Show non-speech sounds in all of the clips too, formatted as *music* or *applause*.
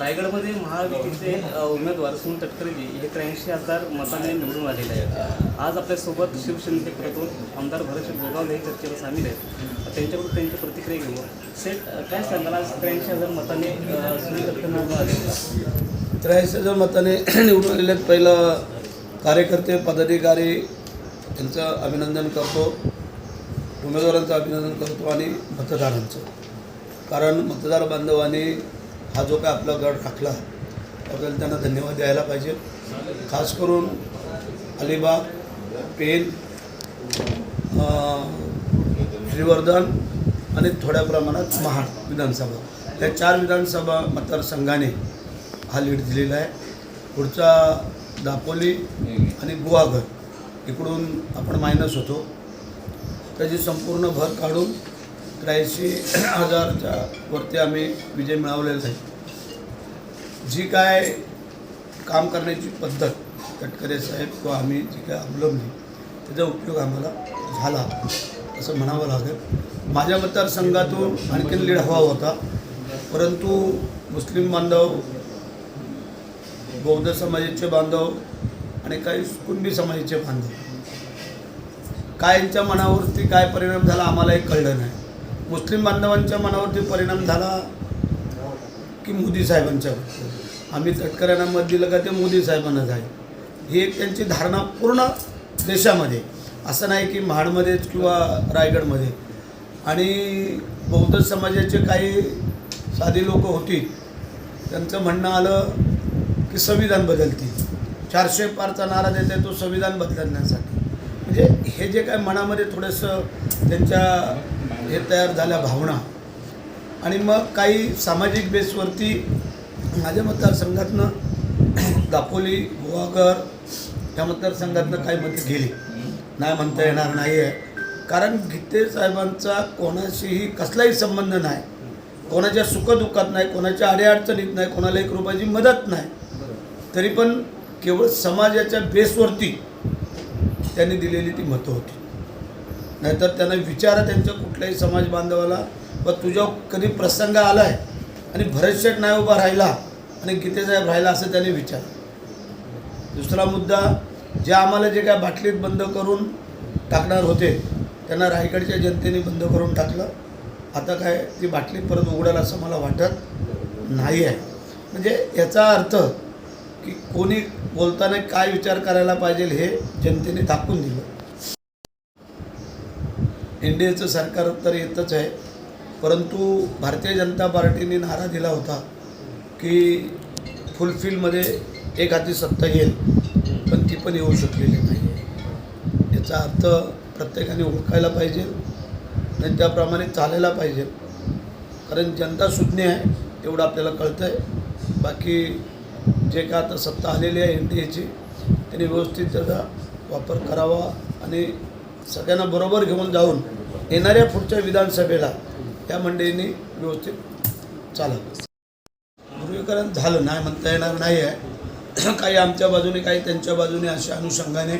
रायगडमध्ये महायुतीचे उमेदवार सुनील तटकरेजी हे त्र्याऐंशी हजार मताने निवडून आलेले आहेत. आज आपल्यासोबत शिवसेनेचे प्रथम आमदार भरत गोगावले हे चर्चेला सामील आहेत. त्यांच्याकडून त्यांची प्रतिक्रिया घेऊ. सेट काय सांगाल? आज त्र्याऐंशी हजार मताने सुनील तटकरे निवडून आले त्र्याऐंशी हजार मताने निवडून आलेले आहेत. *clears throat* पहिलं कार्यकर्ते पदाधिकारी यांचं अभिनंदन करतो. उमेदवारांचं अभिनंदन करतो आणि मतदारांचं. कारण मतदार बांधवांनी हा जो काय आपला गड राखला त्याबद्दल त्यांना धन्यवाद द्यायला पाहिजे. खास करून अलिबाग पेन श्रीवर्धन आणि थोड्या प्रमाणात महाड विधानसभा. या चार विधानसभा मतदारसंघाने हा लीड दिलेला आहे. पुढचा दापोली आणि गुवाघर इकडून आपण मायनस होतो. त्याची संपूर्ण भर काढून त्र्याऐंशी हजारच्या वरती आम्ही विजय मिळवलेला आहे. जी काय काम करण्याची पद्धत तटकरे साहेब किंवा आम्ही जी काय अवलंबली त्याचा उपयोग आम्हाला झाला असं म्हणावं लागेल. माझ्या मतदारसंघातून आणखीन लीड हवा होता परंतु मुस्लिम बांधव बौद्ध समाजाचे बांधव आणि काही कुणबी समाजाचे बांधव काय यांच्या मनावरती काय परिणाम झाला आम्हालाही कळलं नाही. मुस्लिम बांधवांच्या मनावरती परिणाम झाला की मोदी साहेबांच्या? आम्ही तटकऱ्यांना मत दिलं का ते मोदी साहेबांना जाईल. ही एक त्यांची धारणा पूर्ण देशामध्ये असं नाही की महाडमध्येच किंवा रायगडमध्ये. आणि बौद्ध समाजाचे काही साधी लोक होती त्यांचं म्हणणं आलं की संविधान बदलतील. चारशे पारचा नारा देते तो संविधान बदलण्यासाठी. म्हणजे हे जे काय मनामध्ये थोडंसं त्यांच्या हे तयार झाल्या भावना. आणि मग काही सामाजिक बेसवरती माझ्या मतदारसंघातनं *clears throat* दापोली गोवागर या मतदारसंघातनं काही मतं गेली. नाही म्हणता येणार नाही आहे कारण गीते साहेबांचा कोणाशीही कसलाही संबंध नाही. कोणाच्या सुखदुःखात नाही कोणाच्या अडीअडचणीत नाही कोणाला एक रुपयाची मदत नाही. तरी पण केवळ समाजाच्या बेसवरती त्यांनी दिलेली ती मतं होती. नाहीतर त्यांना विचारा त्यांच्या कुठल्याही समाज बांधवाला व तुझ्या कधी प्रसंग आला आहे आणि भरतशेठ नाही उभा राहिला आणि गीतेसाहेब राहिला असं त्यांनी विचार. दुसरा मुद्दा जे आम्हाला जे काय बाटलीत बंद करून टाकणार होते त्यांना रायगडच्या जनतेने बंद करून टाकलं. आता काय ती बाटली परत उघडेल असं मला वाटत नाही आहे. म्हणजे याचा अर्थ की कोणी बोलताना काय विचार करायला पाहिजे हे जनतेने दाखवून दिलं. एन डी एचं सरकार तर येतच आहे. परंतु भारतीय जनता पार्टीने नारा दिला होता की फुलफिलमध्ये एक हाती सत्ता येईल पण ती पण येऊ शकलेली नाही. आहे याचा अर्थ प्रत्येकाने ओळखायला पाहिजे आणि त्याप्रमाणे चालायला पाहिजे. कारण जनता सुज्ञ आहे तेवढं आपल्याला कळतं आहे बाकी जे का आता सत्ता आलेली आहे एन डी एची त्यांनी व्यवस्थित त्याचा वापर करावा आणि सगळ्यांना बरोबर घेऊन जाऊन येणाऱ्या पुढच्या विधानसभेला या मंडळींनी व्यवस्थित चालवलं ध्रुवीकरण झालं नाही म्हणता येणार नाही आहे *clears throat* काही आमच्या बाजूने काही त्यांच्या बाजूने अशा अनुषंगाने.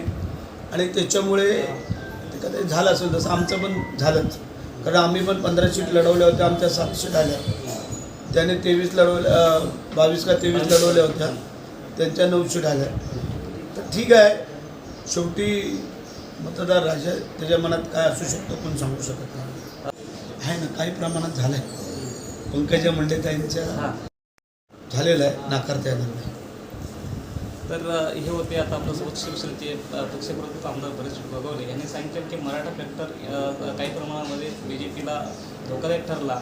आणि त्याच्यामुळे ते कधी झालं असेल तसं आमचं पण झालंच. कारण आम्ही पण पंधरा सीट लढवल्या होत्या आमच्या सात सीट आल्या. त्याने तेवीस लढवल्या बावीस का तेवीस लढवल्या होत्या त्यांच्या नऊ सीट आल्या. तर ठीक आहे. शेवटी मतदार राजा. त्याच्या मनात काय असू शकतं कोण सांगू शकत नाही. आहे ना काही प्रमाणात झालं आहे पंकजा मुंडेताईंच्या हां. झालेलं आहे नाकारता येणार नाही तर हे होते आता आपल्यासोबत शिवसेनेचे पक्षप्रमुख आमदार भरत गोगावले यांनी सांगितलं की मराठा फॅक्टर काही प्रमाणामध्ये बी जे पीला धोकादायक ठरला.